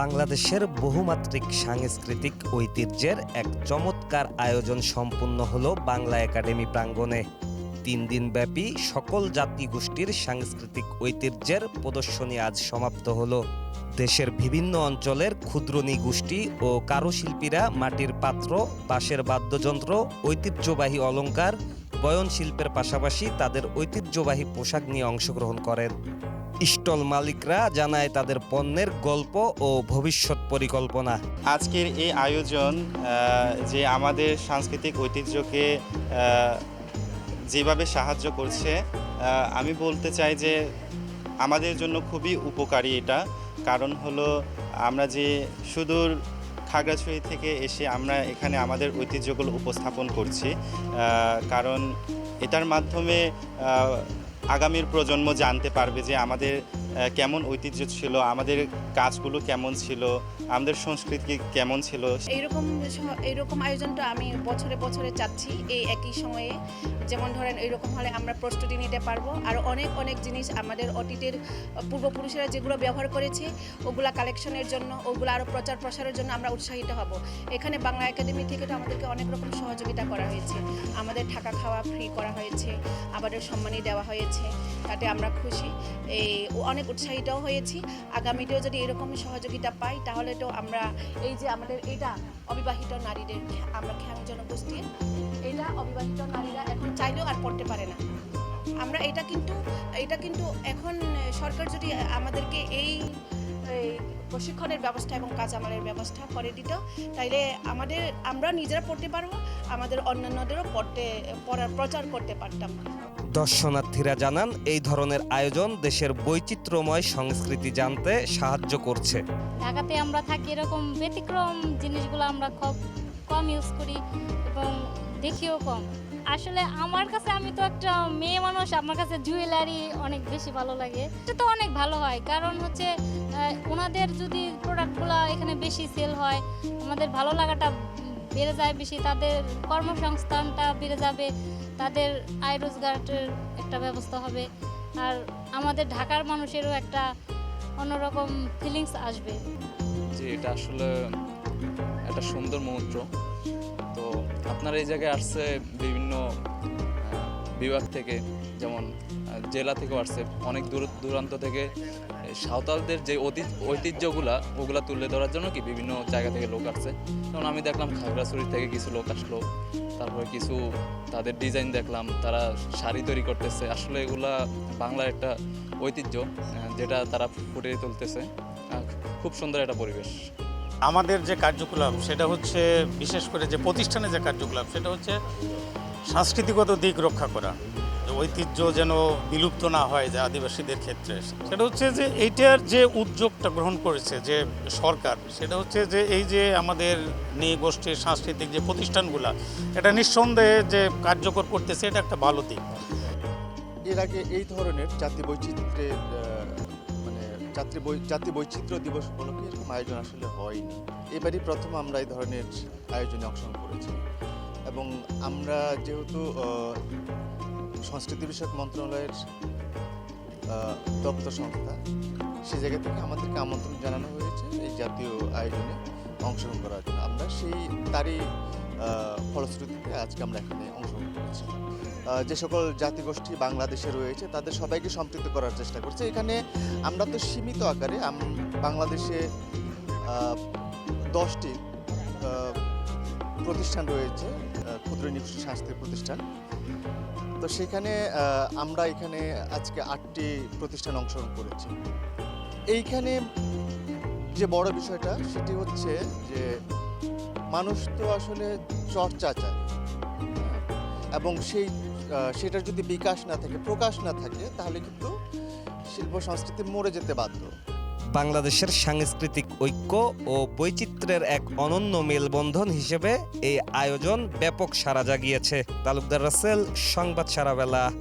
বাংলাদেশের বহুমাত্রিক সাংস্কৃতিক ঐতিহ্যের এক চমৎকার আয়োজন সম্পূর্ণ হল বাংলা একাডেমি প্রাঙ্গণে। তিন দিন ব্যাপী সকল জাতিগোষ্ঠীর সাংস্কৃতিক ঐতিহ্যের প্রদর্শনী আজ সমাপ্ত হলো। দেশের বিভিন্ন অঞ্চলের ক্ষুদ্র গোষ্ঠী ও কারুশিল্পীরা মাটির পাত্র, বাঁশের বাদ্যযন্ত্র, ঐতিহ্যবাহী অলংকার বয়ন শিল্পের পাশাপাশি তাদের ঐতিহ্যবাহী পোশাক নিয়ে অংশগ্রহণ করেন। স্টল মালিকরা জানায় তাদের পণ্যের গল্প ও ভবিষ্যৎ পরিকল্পনা। আজকের এই আয়োজন যে আমাদের সাংস্কৃতিক ঐতিহ্যকে যেভাবে সাহায্য করছে আমি বলতে চাই যে আমাদের জন্য খুবই উপকারী এটা। কারণ হলো আমরা যে সুদূর খাগড়াছড়ি থেকে এসে আমরা এখানে আমাদের ঐতিহ্যগুলো উপস্থাপন করছি কারণ এটার মাধ্যমে আগামীর প্রজন্ম জানতে পারবে যে আমাদের কেমন ঐতিহ্য ছিল? আমাদের কাজগুলো কেমন ছিল? আমাদের সংস্কৃতি কেমন ছিল? এইরকম এইরকম আয়োজনটা আমি বছরে বছরে চাচ্ছি এই একই সময়ে। যেমন ধরেন, এইরকম হলে আমরা প্রস্তুতি নিতে পারব। আর অনেক অনেক জিনিস আমাদের অতীতের পূর্বপুরুষেরা যেগুলো ব্যবহার করেছে, ওগুলা কালেকশনের জন্য, ওগুলো আরও প্রচার প্রসারের জন্য আমরা উৎসাহিত হব। এখানে বাংলা একাডেমি থেকে তো আমাদেরকে অনেক রকম সহযোগিতা করা হয়েছে। আমাদের থাকা খাওয়া ফ্রি করা হয়েছে, আমাদের সম্মানী দেওয়া হয়েছে, তাতে আমরা খুশি। এই অনেক উৎসাহিতও হয়েছি। আগামীতেও যদি এরকম সহযোগিতা পাই, তাহলে তো আমরা এই যে আমাদের এটা অবিবাহিত নারীদের আমরা খ্যাং জনগোষ্ঠীর এটা অবিবাহিত নারীরা এখন চাইলেও আর পড়তে পারে না। আমরা এটা কিন্তু এটা কিন্তু এখন সরকার যদি আমাদেরকে এই প্রশিক্ষণের ব্যবস্থা এবং কাঁচামালের ব্যবস্থা করে দিত, তাইলে আমাদের, আমরা নিজেরা পড়তে পারব, আমাদের অন্যান্যদেরও পড়তে, পড়ার প্রচার করতে পারতাম। দর্শনার্থীরা জানান, এই ধরনের আয়োজন দেশের বৈচিত্র্যময় সংস্কৃতি জানতে সাহায্য করছে। ঢাকাতে আমরা থাকি এরকম ব্যতিক্রম জিনিসগুলো আমরা খুব কম ইউজ করি এবং দেখিও কম। আসলে আমার কাছে আমি তো একটা মেয়ে মানুষ, আমার কাছে জুয়েলারি অনেক বেশি ভালো লাগে। এটা তো অনেক ভালো হয়, কারণ হচ্ছে ওনাদের যদি প্রোডাক্টগুলো এখানে বেশি সেল হয়, আমাদের ভালো লাগাটা বেড়ে যায় বেশি, তাদের কর্মসংস্থানটা বেড়ে যাবে, তাদের আয় রোজগারের একটা ব্যবস্থা হবে। আর আমাদের ঢাকার মানুষেরও একটা অন্যরকম ফিলিংস আসবে। যে এটা আসলে একটা সুন্দর মুহূর্ত। তো আপনার এই জায়গায় আসছে বিভিন্ন বিভাগ থেকে, যেমন জেলা থেকেও আসছে, অনেক দূর, দূরান্ত থেকে সাঁওতালদের যে ঐতিহ্যগুলা, ওগুলা তুলে ধরার জন্য কি বিভিন্ন জায়গা থেকে লোক আসছে? যেমন আমি দেখলাম খাগড়াছড়ি থেকে কিছু লোক আসলো, তারপরে কিছু তাদের ডিজাইন দেখলাম, তারা শাড়ি তৈরি করতেছে। আসলে এগুলা বাংলার একটা ঐতিহ্য যেটা তারা ফুটিয়ে তুলতেছে। খুব সুন্দর একটা পরিবেশ। আমাদের যে কার্যকলাপ, সেটা হচ্ছে, বিশেষ করে যে প্রতিষ্ঠানে যে কার্যকলাপ, সেটা হচ্ছে সাংস্কৃতিগত দিক রক্ষা করা ঐতিহ্য যেন বিলুপ্ত না হয় যে আদিবাসীদের ক্ষেত্রে। সেটা হচ্ছে যে এইটার যে উদ্যোগটা গ্রহণ করেছে যে সরকার, সেটা হচ্ছে যে এই যে আমাদের গোষ্ঠীর সাংস্কৃতিক যে প্রতিষ্ঠানগুলা, এটা নিঃসন্দেহে যে কার্যকর করতেছে, এটা একটা ভালো দিক। এর আগে এই ধরনের জাতি বৈচিত্র্যের মানে জাতি জাতি বৈচিত্র্য দিবস উপলক্ষে এরকম আয়োজন আসলে হয়নি। এবারই প্রথম আমরা এই ধরনের আয়োজনে অংশগ্রহণ করেছি। এবং আমরা যেহেতু সংস্কৃতি বিষয়ক মন্ত্রণালয়ের দপ্তর সংস্থা, সে জায়গা থেকে আমাদেরকে আমন্ত্রণ জানানো হয়েছে এই জাতীয় আয়োজনে অংশগ্রহণ করার জন্য। আমরা সেই, তারই ফলশ্রুতিতে আজকে আমরা এখানে অংশগ্রহণ করেছি। যে সকল জাতিগোষ্ঠী বাংলাদেশে রয়েছে, তাদের সবাইকে সম্পৃক্ত করার চেষ্টা করছে। এখানে আমরা তো সীমিত আকারে বাংলাদেশে দশটি প্রতিষ্ঠান রয়েছে। ক্ষুদ্র নিগোষ্ঠী সাংস্কৃতিক প্রতিষ্ঠান। তো সেখানে আমরা এখানে আজকে আটটি প্রতিষ্ঠান অংশগ্রহণ করেছি। এইখানে যে বড় বিষয়টা, সেটি হচ্ছে যে মানুষ তো আসলে চর্চা চায়। এবং সেই সেটার যদি বিকাশ না থাকে, প্রকাশ না থাকে, তাহলে কিন্তু শিল্প সংস্কৃতি মরে যেতে বাধ্য। বাংলাদেশের সাংস্কৃতিক ঐক্য ও বৈচিত্র্যের এক অনন্য মেলবন্ধন হিসেবে এই আয়োজন ব্যাপক সাড়া জাগিয়েছে। তালুকদার রাসেল, সংবাদ সারাবেলা।